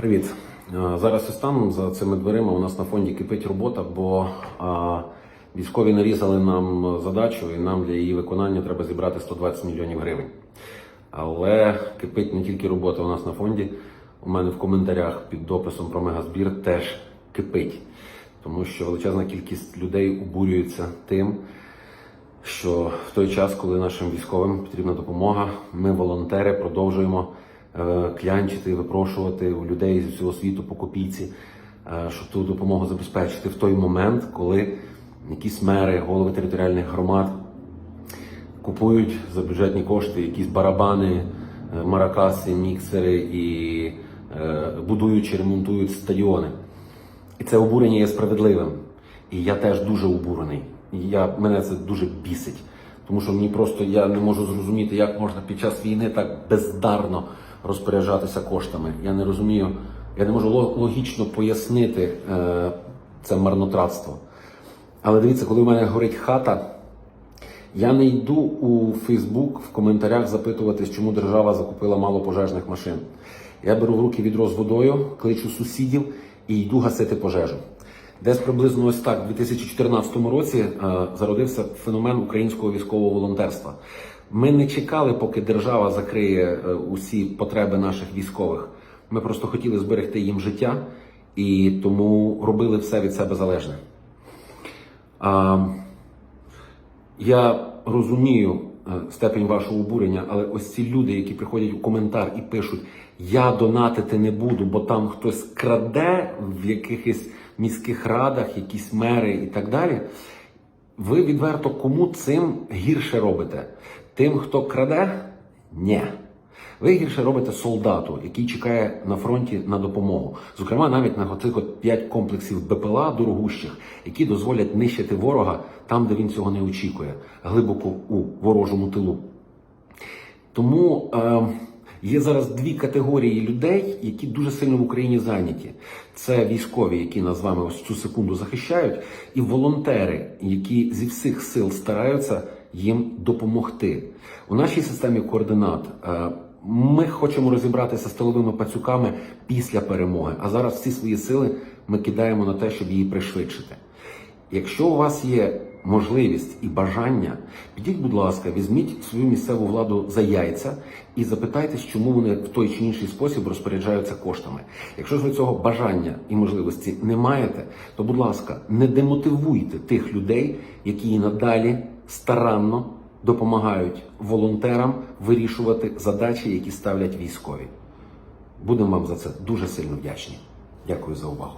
Привіт. Е, Зараз ось там за цими дверима у нас на фонді кипить робота, бо військові нарізали нам задачу, і нам для її виконання треба зібрати 120 мільйонів гривень. Але кипить не тільки робота у нас на фонді. У мене в коментарях під дописом про мегазбір теж кипить, тому що величезна кількість людей обурюється тим, що в той час, коли нашим військовим потрібна допомога, ми, волонтери, продовжуємо клянчити випрошувати у людей зі всього світу по копійці, е, щоб ту допомогу забезпечити в той момент, коли якісь мери, голови територіальних громад купують за бюджетні кошти якісь барабани, е, маракаси, міксери і е, будують чи ремонтують стадіони. І це обурення є справедливим. І я теж дуже обурений. І Я, мене це дуже бісить. Тому що мені просто я не можу зрозуміти, як можна під час війни так бездарно розпоряджатися коштами. Я не розумію, я не можу логічно пояснити е, це марнотратство. Але дивіться, коли в мене горить хата, я не йду у Фейсбук в коментарях запитуватись, чому держава закупила мало пожежних машин. Я беру в руки відро з водою, кличу сусідів і йду гасити пожежу. Десь приблизно ось так, у 2014 році е, зародився феномен українського військового волонтерства. Ми не чекали, поки держава закриє е, усі потреби наших військових. Ми просто хотіли зберегти їм життя і тому робили все від себе залежне. А, я розумію е, степень вашого обурення, але ось ці люди, які приходять у коментар і пишуть: Я донатити не буду, бо там хтось краде в якихось міських радах, якісь мери і так далі. Ви відверто кому цим гірше робите? Тим, хто краде? Ні. Ви гірше робите солдату, який чекає на фронті на допомогу. Зокрема, навіть на цих от 5 комплексів БПЛА дорогущих, які дозволять нищити ворога там, де він цього не очікує, глибоко у ворожому тилу. Тому е, є зараз дві категорії людей, які дуже сильно в Україні зайняті. Це військові, які нас з вами ось цю секунду захищають, і волонтери, які зі всіх сил стараються їм допомогти. У нашій системі координат. Е, ми хочемо розібратися з тиловими пацюками після перемоги, а зараз всі свої сили ми кидаємо на те, щоб її пришвидшити. Якщо у вас є можливість і бажання, підіть, будь ласка, візьміть свою місцеву владу за яйця і запитайтесь, чому вони в той чи інший спосіб розпоряджаються коштами. Якщо ж ви цього бажання і можливості не маєте, то будь ласка, не демотивуйте тих людей, які і надалі старанно допомагають волонтерам вирішувати задачі, які ставлять військові. Будемо вам за це дуже сильно вдячні. Дякую за увагу.